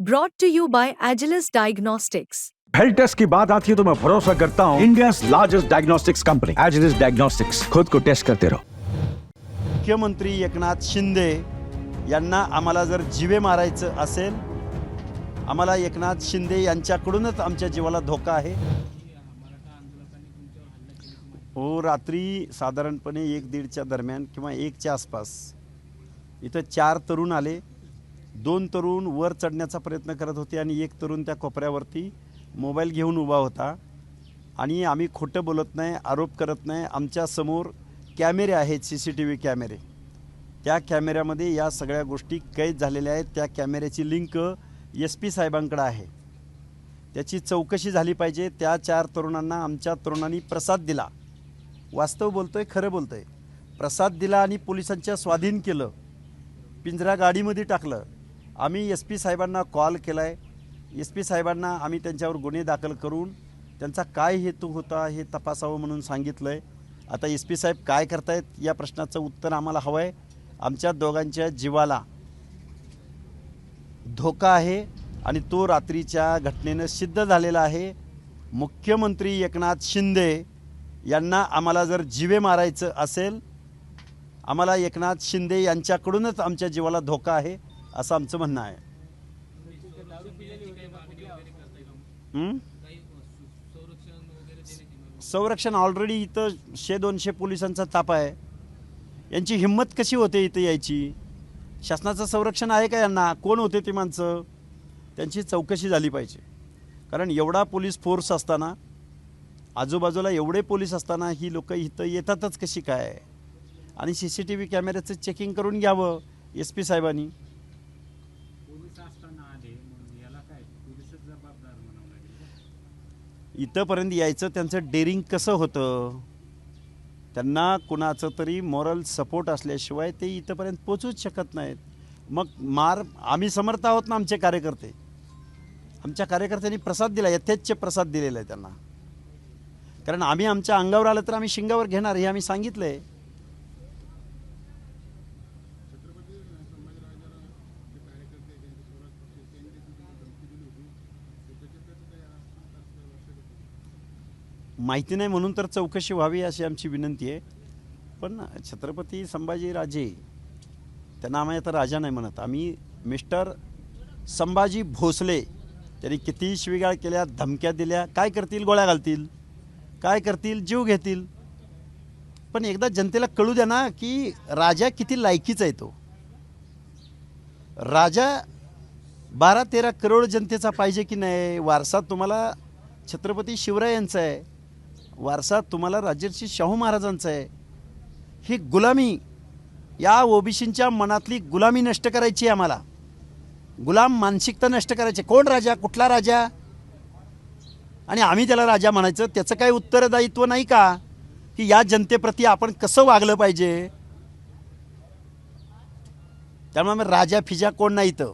Brought to you by Agilus Diagnostics. Health test की बात आती है तो मैं भरोसा करता हूँ India largest diagnostics company Agilus diagnostics खुद को टेस्ट करते रहो मुख्यमंत्री एकनाथ शिंदे यांना आम्हाला जर जिवे मारायचं असेल आम्हाला एकनाथ शिंदे यांच्याकडूनच आमच्या जीवाला धोका आहे. हो रात्री साधारणपणे एक दीडच्या दरम्यान किंवा एकच्या आसपास इथं चार तरुण आले. दोन तरुण वर चढण्याचा प्रयत्न करत होते आणि एक तरुण त्या कोपऱ्यावरती मोबाईल घेऊन उभा होता. आणि आम्ही खोटं बोलत नाही आरोप करत नाही. आमच्यासमोर कॅमेरे आहेत सी सी टी व्ही कॅमेरे. त्या कॅमेऱ्यामध्ये या सगळ्या गोष्टी कैद झालेल्या आहेत. त्या कॅमेऱ्याची लिंक एस पी साहेबांकडं आहे. त्याची चौकशी झाली पाहिजे. त्या चार तरुणांना आमच्या तरुणांनी प्रसाद दिला. वास्तव बोलतो आहे खरं बोलतो आहे प्रसाद दिला आणि पोलिसांच्या स्वाधीन केलं. पिंजरा गाडीमध्ये टाकलं. आम्ही एस पी साहेबांना कॉल केला आहे एस पी साहेबांना आम्ही त्यांच्यावर गुन्हे दाखल करून त्यांचा काय हेतू होता हे तपासावं म्हणून सांगितलं आहे आता एस पी साहेब काय करतायत या प्रश्नाचं उत्तर आम्हाला हवं आहे आमच्या दोघांच्या जीवाला धोका आहे आणि तो रात्रीच्या घटनेनं सिद्ध झालेला आहे. मुख्यमंत्री एकनाथ शिंदे यांना आम्हाला जर जीवे मारायचं असेल आम्हाला एकनाथ शिंदे यांच्याकडूनच आमच्या जीवाला धोका आहे. असं आमचं म्हणणं आहे. संरक्षण ऑलरेडी इथं शे दोनशे पोलिसांचा ताप आहे. यांची हिंमत कशी होते इथं यायची? शासनाचं संरक्षण आहे का यांना? कोण होते ती माणसं? त्यांची चौकशी झाली पाहिजे. कारण एवढा पोलीस फोर्स असताना आजूबाजूला एवढे पोलीस असताना ही लोक इथं येतातच कशी काय? आणि सी सी टी व्ही कॅमेऱ्याचं चेकिंग करून घ्यावं एस पी साहेबांनी पोलीस असताना आले म्हणून याला काय पोलीसच जबाबदार म्हणावं लागेल इथंपर्यंत यायचं त्यांचं डेअरिंग कसं होतं? त्यांना कुणाचं तरी मॉरल सपोर्ट असल्याशिवाय ते इथंपर्यंत पोचूच शकत नाहीत. मग मार आम्ही समर्थ आहोत ना आमचे कार्यकर्ते? आमच्या कार्यकर्त्यांनी प्रसाद दिला यथेच्छ प्रसाद दिलेला आहे त्यांना. कारण आम्ही आमच्या अंगावर आलं तर आम्ही शिंगावर घेणार हे आम्ही सांगितलं आहे माहिती नाही म्हणून तर चौकशी व्हावी अशी आमची विनंती आहे. पण छत्रपती संभाजीराजे त्यांना आम्ही आता राजा नाही म्हणत. आम्ही मिस्टर संभाजी भोसले त्यांनी किती शिवीगाळ केल्या धमक्या दिल्या काय करतील गोळ्या घालतील काय करतील जीव घेतील. पण एकदा जनतेला कळू द्या ना की राजा किती लायकीचा आहे तो. राजा बारा तेरा करोड जनतेचा पाहिजे की नाही वारसा तुम्हाला छत्रपती शिवरायांचा आहे. वारसा तुम्हाला राजर्षी शाहू महाराजांचा आहे. ही गुलामी या ओबीसींच्या मनातली गुलामी नष्ट करायची आहे आम्हाला. गुलाम मानसिकता नष्ट करायची कोण राजा? कुठला राजा? आणि आम्ही त्याला राजा म्हणायचं त्याचं काही उत्तरदायित्व नाही का? की या जनतेप्रती आपण कसं वागलं पाहिजे? त्यामुळे राजा फिजा कोण नाही इथं